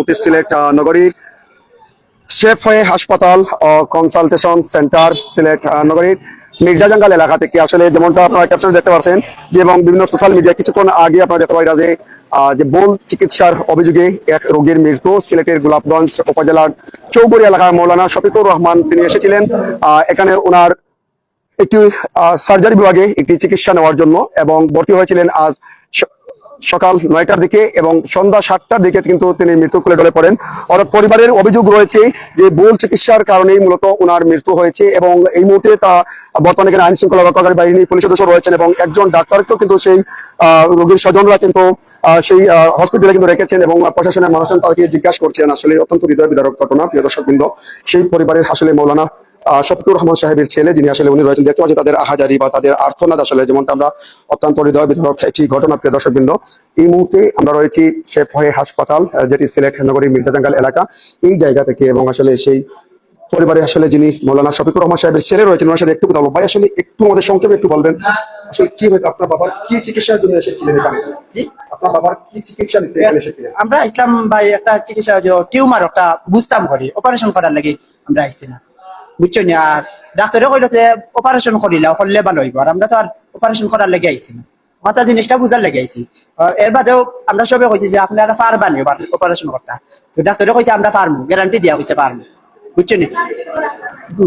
মুহূর্তে সিলেট নগরীর শেফ হয়ে হাসপাতাল কনসালটেশন সেন্টার সিলেট নগরীর মির্জা জঙ্গাল এলাকা থেকে। আসলে যেমনটা আপনারা ক্যাপশনে দেখতে পাচ্ছেন যে এবং বিভিন্ন সোশ্যাল মিডিয়া কিছুক্ষণ আগে আপনারা দেখতে পাইরা যে যে বোল চিকিৎসার অভিযোগে এক রোগীর মৃত্যু সিলেটের গোলাপগঞ্জ উপজেলার চৌবড়ি এলাকার মৌলানা শফিকুর রহমান। তিনি এসেছিলেন এখানে ওনার একটি সার্জারি বিভাগে একটি চিকিৎসা নেওয়ার জন্য এবং ভর্তি হয়েছিলেন আজ সকাল নয়টার দিকে এবং সন্ধ্যা সাতটার দিকে কিন্তু তিনি মৃত্যুর কোলে ঢলে পড়েন। অর্থাৎ পরিবারের অভিযোগ রয়েছে যে ভুল চিকিৎসার কারণেই মূলত ওনার মৃত্যু হয়েছে এবং এই মুহূর্তে তা বর্তমানে এখানে আইন শৃঙ্খলা রক্ষাকারী বাহিনী পুলিশ সদস্য রয়েছেন এবং একজন ডাক্তারকেও কিন্তু সেই রোগীর স্বজনরা কিন্তু সেই হসপিটালে কিন্তু রেখেছেন এবং প্রশাসনের মানুষজন তাকে জিজ্ঞাসা করছেন। আসলে অত্যন্ত হৃদয় বিদারক ঘটনা, প্রিয় দর্শক বৃন্দ সেই পরিবারের আসলে মৌলানা শফিকুর রহমান সাহেবের ছেলে যিনি আসলে উনি রয়েছেন দেখতে পাচ্ছি তাদের আহাজারি বা তাদের আর্থনাদ আসলে যেমনটা আমরা অত্যন্ত হৃদয় বিদারক একটি ঘটনা প্রিয় দর্শক বৃন্দ এই মুহূর্তে আমরা রয়েছি শেফ হয়ে হাসপাতাল যেটি সিলেট নগরীর মির্জাজাঙ্গাল এলাকা। এই জায়গা থেকে এবং আসলে সেই পরিবারে আসলে যিনি মৌলানা শফিকুর রহমান সাহেবের ছেলে রয়েছেন ওনার সাথে একটু কথা বলব। ভাই আসলে একটু আমাদের সংক্ষেপে একটু বলবেন আসলে কি হয়েছে আপনার বাবার কি চিকিৎসার জন্য এসেছিলেন এখানে? জি? আপনার বাবার কি চিকিৎসা নিতে এসেছিলেন? আমরা ইসলাম ভাই একটা চিকিৎসা টিউমার একটা বুঝতাম করি অপারেশন করার লাগি আমরা আইছি না বুঝছ নি? আর ডাক্তারে কইলো যে অপারেশন করিলা, করলে ভালো হইব। আর আমরা তো আর অপারেশন করার লাগি আইছি না। জিনিসটা বুঝার লাগি আইছি। এর বাদেও আমরা সবে কইছি যে আপনারা পারবানি অপারেশন করতে। তো ডাক্তারে কইছে আমরা পারব গ্যারান্টি দিয়া কইছে পারব বুঝছ নি?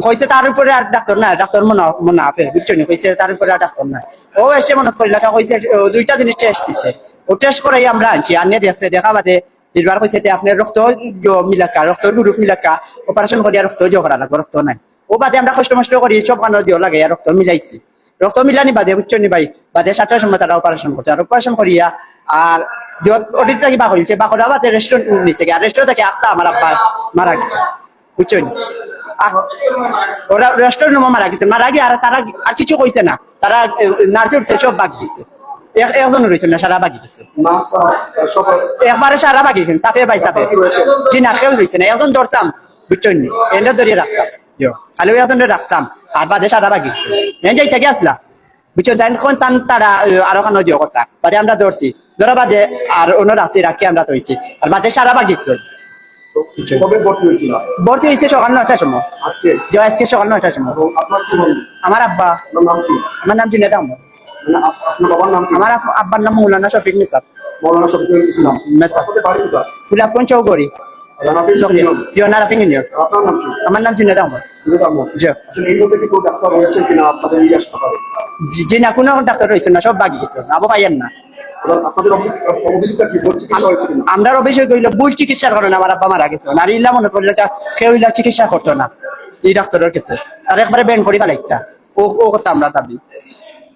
কইছে তার উপরে আর ডাক্তার না ডাক্তার মনে মনে আছে। বুঝছ নি? কইছে তার উপরে আর ডাক্তার না ও এসে মনে করিলা, কইছে দুইটা জিনিস টেস্ট দিছে। ও টেস্ট করাই আমরা আনছি। আনিয়ে দেখছে, দেখা বাদে এবার কইছে যে আপনার রক্ত মিলাকা রক্ত গ্রুপ মিলাকা অপারেশন করিয়া রক্ত জো করা লাগবে রক্ত নাই। ও বাদে আমরা কষ্ট মষ্ট করি সব মানুষ দিও লাগে রক্ত মিলাইছি। রক্ত মিলানি বাদে বুঝছ নি ভাই বাদে সাতটার সময় তারা অপারেশন করছে আর অপারেশন করিয়া আর অডিট থেকে বা করিছে বা করা বাদে রেস্টুরেন্ট নিচে আর রেস্টুরেন্ট থেকে আস্তা আমার আব্বা মারা গেছে বুঝছ ওরা রেস্টুরেন্ট মারা গেছে মারা গিয়ে আর তারা আর কিছু কইছে না। তারা নার্সে উঠছে সব বাকি দিছে। একজন রয়েছে না সারা বাকি একবারে সারা বাকি সাফে বাই সাফে। জি না কেউ রয়েছে না একজন ধরতাম বুঝছেন নি? ধরিয়ে রাখতাম। খালি ওই রাখতাম আর বাদে সারা বাকি যাই থেকে আসলা? বুঝছেন তাই এখন তান তারা আরও খানো দিও কথা বাদে আমরা ধরছি। ধরা বাদে আর অন্য রাশি রাখি আমরা ধরছি। আর বাদে সারা বাকি ছিল কবে ভর্তি হয়েছে সকাল নয়টার সময়। আজকে? সকাল নয়টার সময়। আমার আব্বা। আপনার নাম কি? আমার নাম জুনেদ আহমদ। আপনার বাবার নাম কি? আমার আব্বার নাম মৌলানা শফিক মিসাব। মৌলানা শফিকুল ইসলাম মেসাব। আমার নাম জুনেদ আহমদ। জি। কোনো ডাক্তার না কোনো ডাক্তার রয়েছে না সব বাকি গেছে আবু পাইয়েন না। আমরা অভিযোগ করিল ভুল চিকিৎসার কারণে আমার আব্বা মারা গেছে। আর ইল্লা মনে করলে কেউ ইল্লা চিকিৎসা করতো না এই ডাক্তারের কাছে। আর একবারে বেন করি ফেলাইতা। ও ও কথা আমরা দাবি।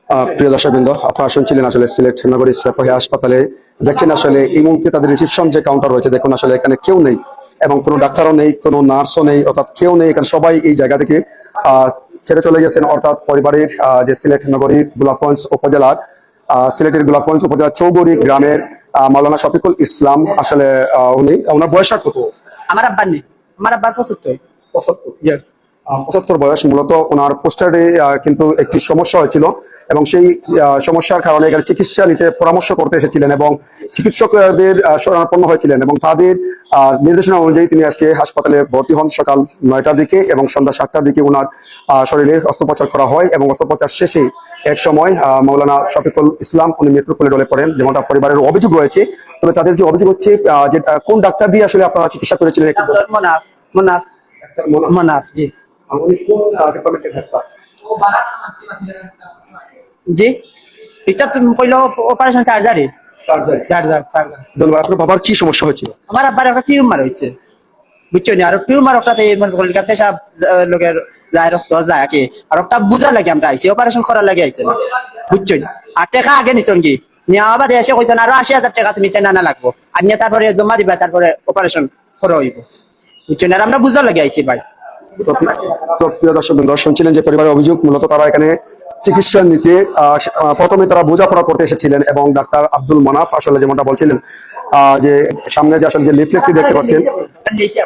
প্রিয় দর্শকবৃন্দ আপনারা শুনছিলেন আসলে সিলেট নগরী সেফাহি হাসপাতালে। দেখছেন আসলে এই মুহূর্তে তাদের রিসিপশন যে কাউন্টার রয়েছে দেখুন আসলে এখানে কেউ নেই এবং কোনো ডাক্তারও নেই কোনো নার্সও নেই অর্থাৎ কেউ নেই। এখানে সবাই এই জায়গা থেকে আহ, ছেড়ে চলে গেছেন অর্থাৎ পরিবারের যে সিলেট নগরীর গোলাপগঞ্জ উপজেলার আহ, সিলেটের গোলাপগঞ্জ উপজেলার চৌগড়ি গ্রামের আহ, মাওলানা শফিকুল ইসলাম আসলে আহ, উনি ওনার বয়স আর কত? আমার আব্বার নেই। আমার আব্বার পঁচাত্তর। পঁচাত্তর পঁচাত্তর বয়স মূলত ওনার পোস্টারে কিন্তু একটি সমস্যা হয়েছিল এবং সেই সমস্যার কারণে এখানে চিকিৎসা নিতে পরামর্শ করতে এসেছিলেন এবং চিকিৎসকদের শরণাপন্ন হয়েছিলেন এবং তাদের নির্দেশনা অনুযায়ী তিনি আজকে হাসপাতালে ভর্তি হন সকাল নয়টার দিকে এবং সন্ধ্যা সাতটার দিকে ওনার শরীরে অস্ত্রোপচার করা হয় এবং অস্ত্রোপচার শেষে এক সময় আহ, মাওলানা শফিকুল ইসলাম উনি মৃত্যুর কোলে ডলে পড়েন যেমনটা পরিবারের অভিযোগ রয়েছে। তবে তাদের যে অভিযোগ হচ্ছে যে কোন ডাক্তার দিয়ে আসলে আপনারা চিকিৎসা করেছিলেন? মনাফ। মনাফ জি। উনি কোন ডিপার্টমেন্টের জি। এটা তুমি কইলো অপারেশন সার্জারি সার্জারি সার্জার সার্জার ধন্যবাদ আপনার বাবার কি সমস্যা হয়েছিল আমার আব্বার একটা টিউমার হয়েছে। বুঝছ নি? আর টিউমার ওটাতে মনে করি পেশাব লোকের যায় রক্ত যায় কি? আর ওটা বুঝা লাগে আমরা আইছি অপারেশন করার লাগে আইছে। না বুঝছ নি? আর টাকা আগে নিছন কি? নেওয়া বাদে এসে কইছেন আরও আশি হাজার টাকা তুমি না লাগবো। আর নিয়ে তারপরে জমা দিবা তারপরে অপারেশন করা হইব। বুঝছ নি? আর আমরা বুঝা লাগে আইছি ভাই। তো প্রিয় দর্শক শুনছিলেন যে পরিবারের অভিযোগ মূলত তারা এখানে চিকিৎসা নিতে প্রথমে তারা বোঝাপড়া করতে এসেছিলেন এবং ডাক্তার আব্দুল মানাফ আসলে যেমনটা বলছিলেন যে সামনে যে আসলে যে লিফলেটটি দেখতে পাচ্ছেন। লিখে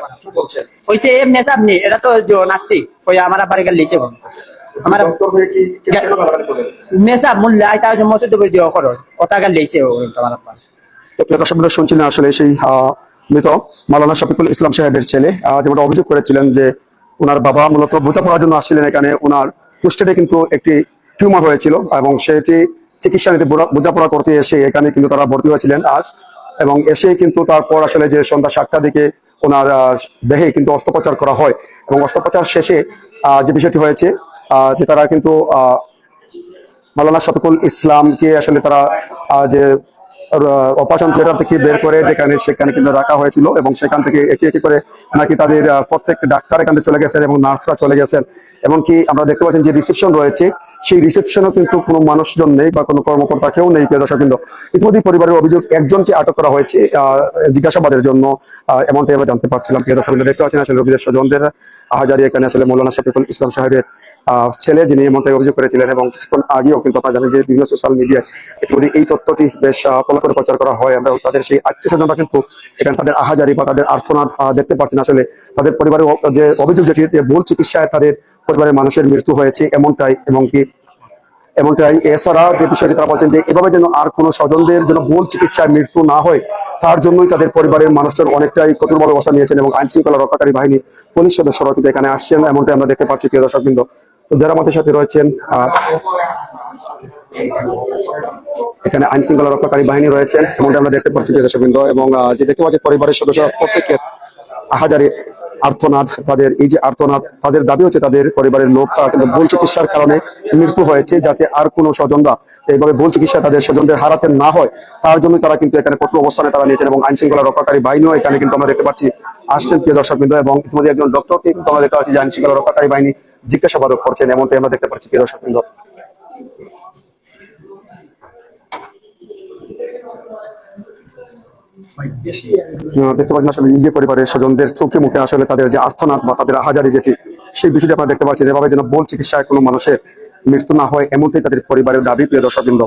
এমনি আপনি এটা তো জ- নাস্তিক কই আমার আব্বার এখানে লিখে আমার মেসা মূল্য আইতা মসজিদ বই দিও করো ওটা গান লেইছে তোমার আব্বা। তো প্রিয় দর্শক শুনছিলেন আসলে সেই মৃত মালানা শফিকুল ইসলাম সাহেবের ছেলে আহ, যেমনটা অভিযোগ করেছিলেন যে ওনার বাবা মূলত বোঝাপড়ার জন্য আসছিলেন এখানে। ওনার পুষ্টেটে কিন্তু একটি টিউমার হয়েছিল এবং সেটি চিকিৎসা নিতে বোঝা- বোঝাপড়া করতে এসে এখানে কিন্তু তারা ভর্তি হয়েছিলেন আজ। এবং এসে কিন্তু তারপর আসলে যে সন্ধ্যা সাতটার দিকে ওনার দেহে কিন্তু অস্ত্রোপচার করা হয় এবং অস্ত্রোপচার শেষে যে বিষয়টি হয়েছে যে তারা কিন্তু আহ, মাওলানা শফিকুল ইসলামকে আসলে তারা যে অপারেশন থিয়েটার থেকে বের করে যেখানে সেখানে কিন্তু রাখা হয়েছিল এবং সেখান থেকে একে একে করে নাকি তাদের প্রত্যেক ডাক্তার এখান চলে গেছেন এবং নার্সরা চলে গেছেন। এমনকি আমরা দেখতে পাচ্ছেন যে রিসেপশন রয়েছে, সেই রিসেপশনও কিন্তু কোনো মানুষজন নেই বা কোনো কর্মকর্তা কেউ নেই দর্শক কিন্তু ইতিমধ্যে পরিবারের অভিযোগ একজনকে আটক করা হয়েছে জিজ্ঞাসাবাদের জন্য এমনটাই আমরা জানতে পারছিলাম দর্শক কিন্তু দেখতে পাচ্ছেন আসলে রোগীদের স্বজনদের আহাজারি এখানে আসলে মৌলানা শফিকুল ইসলাম সাহেবের ছেলে যিনি এমনটাই অভিযোগ করেছিলেন এবং কিছুক্ষণ আগেও কিন্তু আপনারা জানেন যে বিভিন্ন সোশ্যাল মিডিয়ায় এই তথ্যটি বেশ করে প্রচার করা হয়, আমরা তাদের সেই আত্মীয় স্বজনরা কিন্তু এখানে তাদের আহাজারি বা তাদের আর্থনাদ দেখতে পাচ্ছেন আসলে। তাদের পরিবারের যে অভিযোগ যেটি ভুল চিকিৎসায় তাদের পরিবারের মানুষের মৃত্যু হয়েছে এমনটাই, এবং কি এমনটাই। এছাড়া যে বিষয়টি তারা বলছেন যে, এভাবে যেন আর কোনো স্বজনদের যেন ভুল চিকিৎসায় মৃত্যু না হয়, তার জন্যই তাদের পরিবারের মানুষজন অনেকটাই কঠোরভাবে অবস্থা নিয়েছেন, এবং আইন শৃঙ্খলা রক্ষাকারী বাহিনী পুলিশ সদস্যরা কিন্তু এখানে আসছেন, এমনটাই আমরা দেখতে পাচ্ছি, প্রিয় দর্শক বৃন্দ যারা আমাদের সাথে রয়েছেন এখানে আইন শৃঙ্খলা রক্ষাকারী বাহিনী রয়েছেন এমনটা আমরা দেখতে পাচ্ছি প্রিয় দর্শকবৃন্দ এবং যে দেখতে পাচ্ছি পরিবারের সদস্য প্রত্যেকের আহাজারে আর্তনাদ তাদের এই যে আর্তনাদ তাদের দাবি হচ্ছে তাদের পরিবারের লোক ভুল চিকিৎসার কারণে মৃত্যু হয়েছে যাতে আর কোনো স্বজনরা এইভাবে ভুল চিকিৎসা তাদের স্বজনদের হারাতে না হয়। তার জন্য তারা কিন্তু এখানে কঠোর অবস্থানে তারা নিয়েছেন এবং আইন শৃঙ্খলা রক্ষাকারী বাহিনীও এখানে কিন্তু আমরা দেখতে পাচ্ছি আসছেন প্রিয় দর্শকবৃন্দ এবং ইতিমধ্যে একজন ডক্টরকে কিন্তু আমরা দেখতে পাচ্ছি যে আইন শৃঙ্খলা রক্ষাকারী বাহিনী জিজ্ঞাসাবাদ করছেন এমনটাই আমরা দেখতে পাচ্ছি প্রিয় দর্শকবৃন্দ। আহ, দেখতে পাচ্ছেন আসলে নিজে পরিবারের স্বজনদের চোখে মুখে আসলে তাদের যে আর্থনাথ বা তাদের আহাজারি যেটি, সেই বিষয়টি আপনারা দেখতে পাচ্ছেন। এভাবে যেন বল চিকিৎসায় কোনো মানুষের মৃত্যু না হয়, এমনটাই তাদের পরিবারের দাবি, প্রিয় দর্শকবৃন্দ।